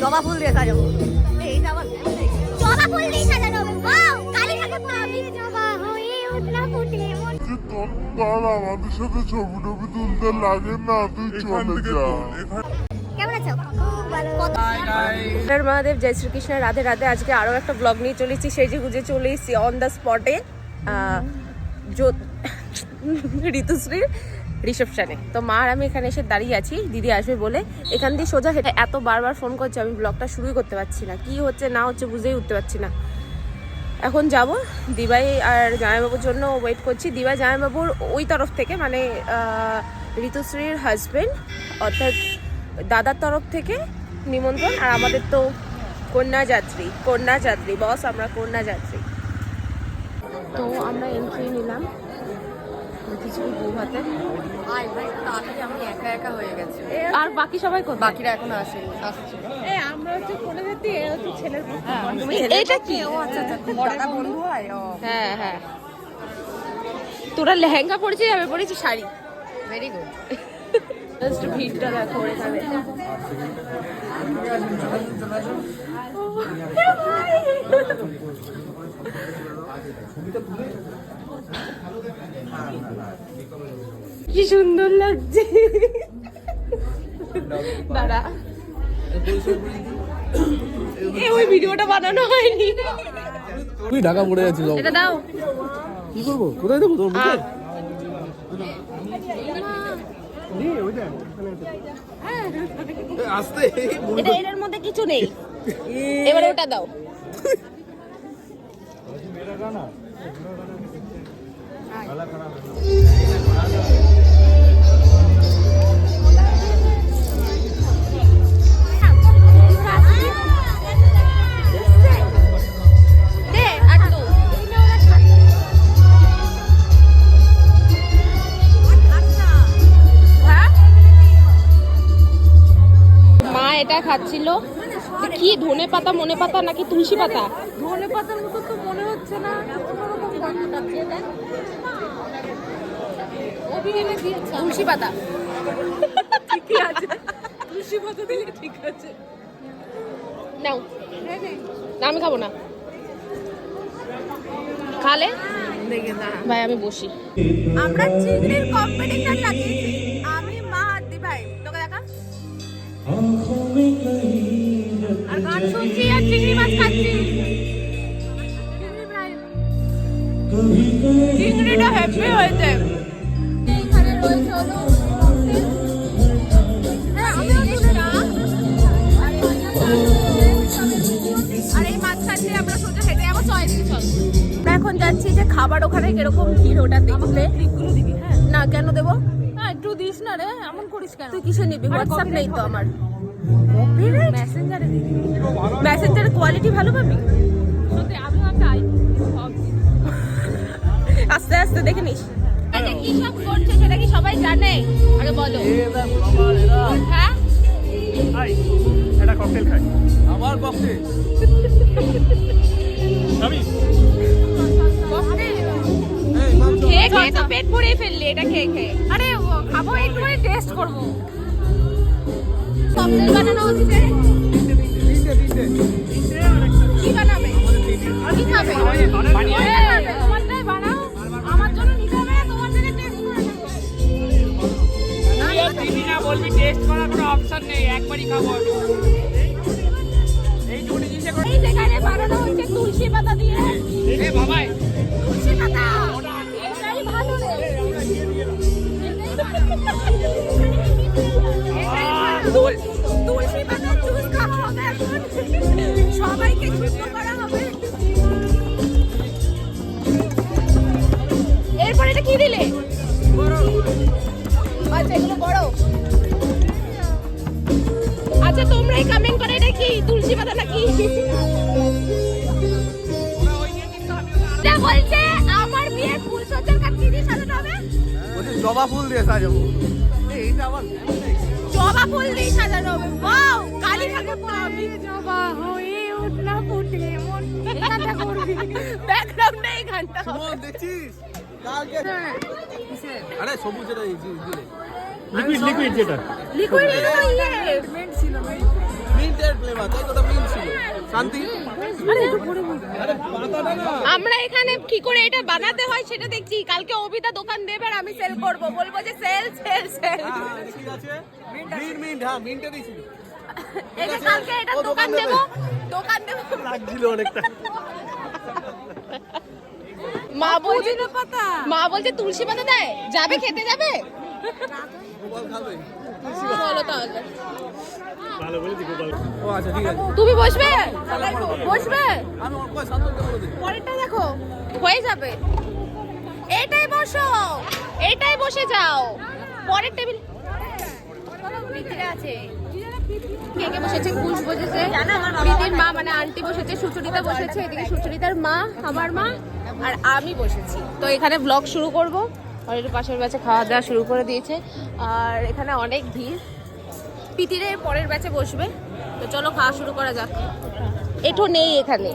জবা ফুল দিয়ে সাজাবো। জবা ফুল দিয়ে। সাজানো। ওয়াও কালী ঠাকুর আমি জবা হয়ে উঠলা ফুটে তোর আমাদের সাথে ছবি টবি তুলতে লাগে না তুই চলে যা। কেমন আছো? খুব ভালো। কত হর মহাদেব জয় শ্রীকৃষ্ণ। রাধে রাধে। আজকে আরও একটা ব্লগ নিয়ে চলেছি সেই যে গুজে চলে এসেছি অন দ্য স্পটে ঋতুশ্রীর। রিসেপশনে। তো মা আর আমি এখানে এসে দাঁড়িয়ে আছি, দিদি আসবে বলে। এখান দিয়ে সোজা হেঁটে এত বারবার ফোন করছে, আমি ব্লগটা শুরুই করতে পারছি না। কি হচ্ছে, না হচ্ছে বুঝেই উঠতে পারছি না। এখন যাব দিবাই আর জামাইবাবুর জন্য ওয়েট করছি। দিবাই, জামাইবাবুর ওই তরফ থেকে মানে ঋতুশ্রীর হাজবেন্ড অর্থাৎ দাদার তরফ থেকে নিমন্ত্রণ। আর আমাদের তো কন্যা যাত্রী কন্যা যাত্রী বস আমরা কন্যা যাত্রী। তো আমরা এন্ট্রি নিলাম। কিছু বউ হাতে। ভাই ভাই তাড়াতাড়ি আমি একা একা হয়ে গেছে। আর বাকি সবাই কোথায়? বাকিরা এখনও আসেনি আসছে। আমরা হচ্ছে কোনে যেতে হচ্ছে ছেলের এটা কি? ও আচ্ছা আচ্ছা বন্ধু। হয় ও। হ্যাঁ হ্যাঁ। তোরা লেহেঙ্গা পরেছিস আমি পরেছি শাড়ি। ভেরি গুড জাস্ট ভিড়টা দেখো এখানে। কি সুন্দর লাগছে। দাঁড়া। ওই ভিডিওটা বানানো হয়নি। তুই ঢাকা পড়ে যাচ্ছিস এটা দাও। কি করব? কোথায় দেবো তোর মুখে? আসতে। এটা এটার মধ্যে কিছু নেই। এবারে ওটা দাও। এটা খাচ্ছিল। কি, ধনে মনে পাতা নাকি তুলসী পাতা? ধনে পাতার মতো তো মনে হচ্ছে না। অন্যরকম গন্ধ তুলসী পাতা। ঠিকই আছে? তুলসী পাতা দিলে ঠিক আছে। নাও। না আমি খাব না। খালে? ভাই আমি বসি। আমরা চিংড়ির কম্পিটিশন লাগিয়েছি। আমি মা আর দি ভাই তোকে দেখা? আর গান শুনছি আর চিংড়ি মাছ খাচ্ছি। চিংড়ি চিংড়িটা হ্যাপি হয়েছে। এখানে হ্যাঁ যাচ্ছি যে খাবার ওখানে কীরকম ভিড় ওটা দিবি হ্যাঁ। না কেন দেবো? হ্যাঁ একটু দিস না রে এমন করিস কেন? তুই কিসে নিবি? হোয়াটসঅ্যাপ নেই তো আমার। মেসেঞ্জারে মেসেঞ্জারের কোয়ালিটি ভালো পাবি? আস্তে আস্তে দেখে নিস। এটা কি সব করছে সেটা কি সবাই জানে? আগে বলো। হ্যাঁ? আমার পক্ষে আমি খেয়ে খেয়ে তো পেট ভরে ফেললি এটা খেয়ে খেয়ে। আরে খাব একটুখানি টেস্ট করব। ককটেল বানানো হচ্ছে? কি বানাবে? কি খাবে? বলবি টেস্ট করার কোনো অপশন নেই একবারই খাব এই দুটো জিনিসে এই যেখানে বানানো হচ্ছে তুলসী পাতা দিয়ে। এ বাবাই। তুলসী পাতা! এটাই ভালো রে। তুল- তুলসী পাতা জুস খাওয়া হবে এখন। সবাইকে জবা ফুল দিয়ে সাজাবো। এইটা আবার জবা ফুল দিয়ে সাজানো। হবে ওয়াও কালী ঠাকুর আমি জবা হয়ে উঠলা ফুটে মন। করবি? ব্যাকগ্রাউন্ডে এই গানটা হবে। দেখছিস কালকে আরে সবুজ এটা এই যে দিলে লিকুইড লিকুইড যেটা। লিকুইড ইয়ে মিন্টের ফ্লেভার তাই তো? ছিল শান্তি আমরা এখানে কি করে এটা বানাতে হয় সেটা দেখছি। কালকে অবিতা দোকান দেবে আর আমি সেল করব। বলব যে সেল সেল সেল ঠিক আছে। মিন্ট মিন্ট হ্যাঁ এই যে কালকে এটা দোকান দেব। দোকান দেব। লাগছিল অনেকটা। মা বলছে মা বলছে তুলসী পাতা দেয়। যাবে খেতে যাবে? খাবে। তুমি বসবে? বসবে? পরেরটা দেখো। হয়ে যাবে। এটাই বসো। এটাই বসে যাও। পরের টেবিল বসেছে? বসেছে। মা মানে আন্টি বসেছে এদিকে মা, আমার মা, আর আমি বসেছি। তো এখানে ব্লগ শুরু করব। অলরেডি পাশের ব্যাচে খাওয়া দাওয়া শুরু করে দিয়েছে। আর এখানে অনেক ভিড়। পিতিরে পরের ব্যাচে বসবে। তো চলো খাওয়া শুরু করা যাক। এটো নেই এখানে।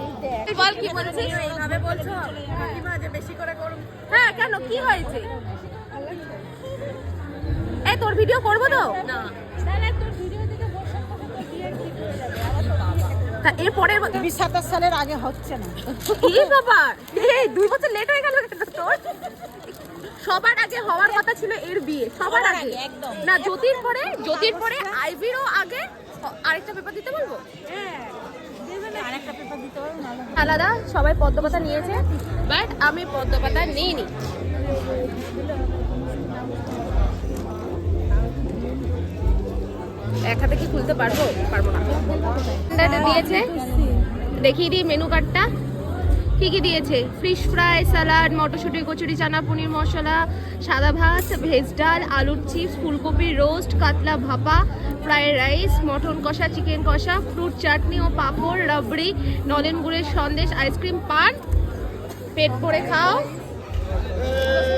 বল কি বলছিস? এইভাবে বলছো? যে বেশি করে করব হ্যাঁ কেন? কি হয়েছে? এই তোর ভিডিও করব তো? না। তা এর পরের বিশ সাতাশ সালের আগে হচ্ছে না। কি ব্যাপার? এই দুই বছর লেট হয়ে গেল তোর? সবার আগে হওয়ার কথা ছিল এর বিয়ে সবার আগে। না জ্যোতির পরে জ্যোতির পরে আইভিরও আগে আরেকটা পেপার দিতে বলব? আলাদা সবাই পদ্মপাতা নিয়েছে বাট আমি পদ্মপাতা নিইনি। এক হাতে কি খুলতে পারব? পারব না। দিয়েছে। দেখিয়ে দিই মেনু কার্ডটা কি কি দিয়েছে। ফিশ ফ্রাই স্যালাড মটরশুঁটি কচুরি চানা পনির মশলা সাদা ভাত ভেজ ডাল আলুর চিপস ফুলকপি রোস্ট কাতলা ভাপা ফ্রায়েড রাইস মটন কষা চিকেন কষা ফ্রুট চাটনি ও পাঁপড় রাবড়ি নলেন গুড়ের সন্দেশ আইসক্রিম পান। পেট ভরে খাও।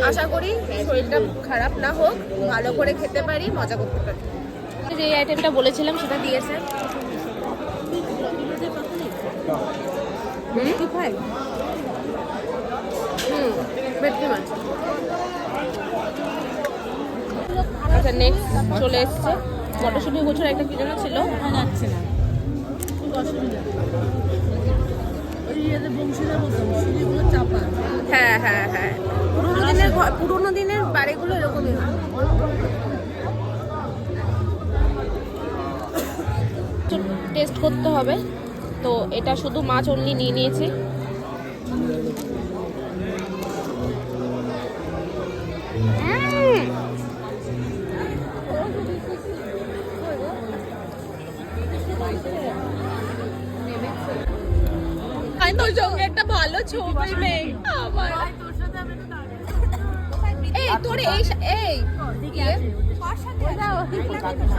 আশা করি শরীরটা খারাপ না হোক ভালো করে খেতে পারি মজা করতে পারি। যে আইটেমটা বলেছিলাম সেটা দিয়েছে হুম? আচ্ছা নেক্সট চলে এসছে। মটরশুঁটি গোছর একটা কি ছিল? যাচ্ছে না হ্যাঁ হ্যাঁ হ্যাঁ। পুরোনো দিনের পুরোনো দিনের বাড়িগুলো টেস্ট করতে হবে। তো এটা শুধু মাছ অনলি নিয়ে নিয়েছি। তোর সঙ্গে একটা ভালো ছবি নেই। আমার। এই তোর এই এই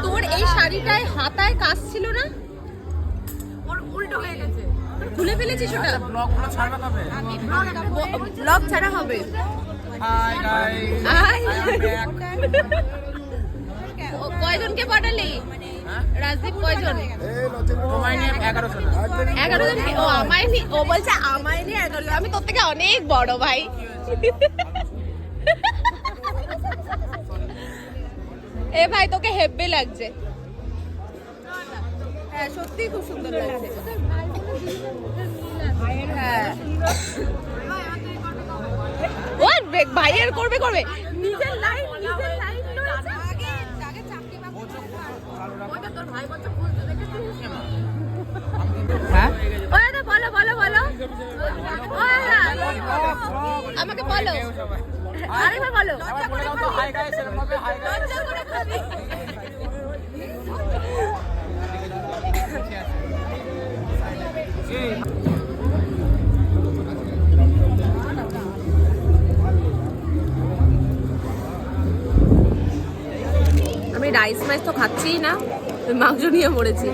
তোর এই শাড়িটায় হাতায় কাজ ছিল না? ওর উল্টো হয়ে গেছে। খুলে ফেলেছিস ওটা? ব্লগগুলো ছাড়বে কবে ব্লগ ছাড়া হবে। হাই গাইস কয়জনকে পাঠালি? রাজদীপ কয়জন? এগারো জন ও আমায় নি ও বলছে আমায় নিয়ে এগারো আমি তোর থেকে অনেক বড় ভাই। এ ভাই তোকে হেব্বি লাগছে। হ্যাঁ সত্যি খুব সুন্দর লাগছে। হ্যাঁ। ভাইয়ের করবে করবে। নিজের লাইন নিজের লাইন। বলো বলো বলো। আমাকে বলো। আরেকবার বলো। হাই গাইস লজ্জা করে খাবি। আমি রাইস মাইস তো খাচ্ছি না। মাংস নিয়ে মরেছি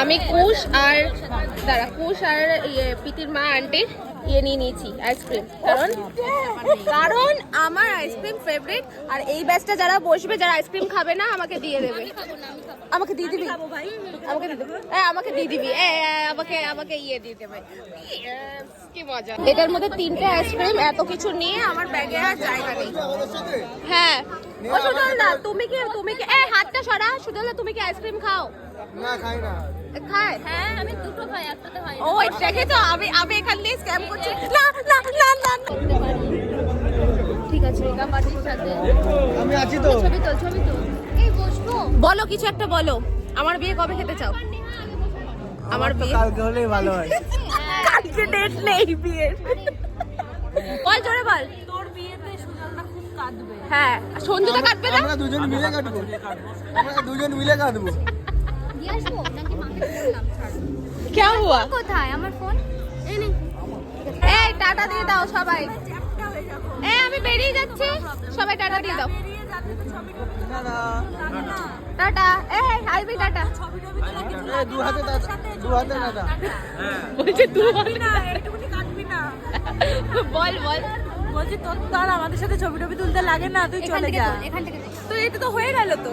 আমি কুশ আর, দাঁড়া, কুশ আর ইয়ে পিতির মা, আন্টি ইয়ে নিয়ে নিয়েছি আইসক্রিম কারণ কারণ আমার আইসক্রিম ফেভারিট আর এই ব্যাচটা যারা বসবে, যারা আইসক্রিম খাবে না, আমাকে দিয়ে দেবে। আমাকে দিয়ে দিবি? আমাকে দিয়ে দিবি। হ্যাঁ আমাকে দিয়ে দিবি। আমাকে আমাকে ইয়ে দিয়ে দেবে। এটার মধ্যে তিনটে আইসক্রিম এত কিছু নিয়ে আমার ব্যাগে আর জায়গা নেই। হ্যাঁ ও সুদল না তুমি কি তুমি কি এই হাতটা সরা সুদল তুমি কি আইসক্রিম খাও? না খাই না। খায় হ্যাঁ আমি দুটো খাই একটাতে খাই। ও দেখে তো আমি আমি এখান দিয়ে স্ক্যাম করছি। না না না না না। ঠিক আছে পার্টির সাথে। আমি আছি তো। ছবি তোল ছবি তোল। এই বসবো। বলো কিছু একটা বলো। আমার বিয়ে কবে খেতে চাও? আমার বিয়ে কালকে হলেই ভালো হয়। কালকে ডেট নেই বিয়ের। বল জোরে বল তোর বিয়েতে সুজলদা খুব কাঁদবে হ্যাঁ আর কাটবে না? আমরা দুজন মিলে কাটবো। আমরা দুজন মিলে কাটবো। দিয়ে আসব? নাকি মাকে বললাম কে হুয়া? কোথায়? আমার ফোন এই নে। এই টাটা দিয়ে দাও সবাই। এই আমি বেরিয়ে যাচ্ছি। সবাই টাটা দিয়ে দাও। টাটা। এই আইবি টাটা। এ, দু হাতে দু হাতে দাদা বলছে দু না একটুখানি কাটবি না। বল বল। বলছি তোর তো আর আমাদের সাথে ছবি টবি তুলতে লাগে না তুই চলে যা। এখান থেকে তো এটা তো হয়ে গেল তো।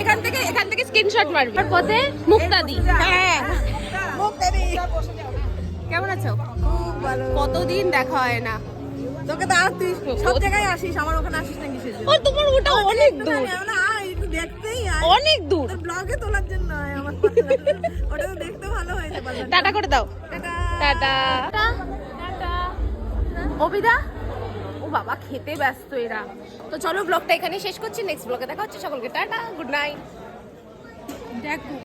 এখান থেকে এখান থেকে স্ক্রিনশট মারবি। আর পথে মুক্তাদি। হ্যাঁ। কেমন আছো? খুব ভালো। কতদিন দেখা হয় না। তোকে তো আর তুই সব জায়গায় আসিস আমার ওখানে আসিস না কিসের জন্য? ও তোমার ওটা অনেক দূর। আমি আয়, একটু দেখতেই অনেক দূর। ব্লগে তোলার জন্য আমার ওটা দেখতে ভালো হয়েছে টাটা করে দাও। টাটা। টাটা। অবিদা? ও বাবা, খেতে ব্যস্ত এরা। তো চলো ব্লগটা এখানে শেষ করছি। নেক্সট ব্লগে দেখা হচ্ছে সকলকে। টাটা গুড নাইট দেখ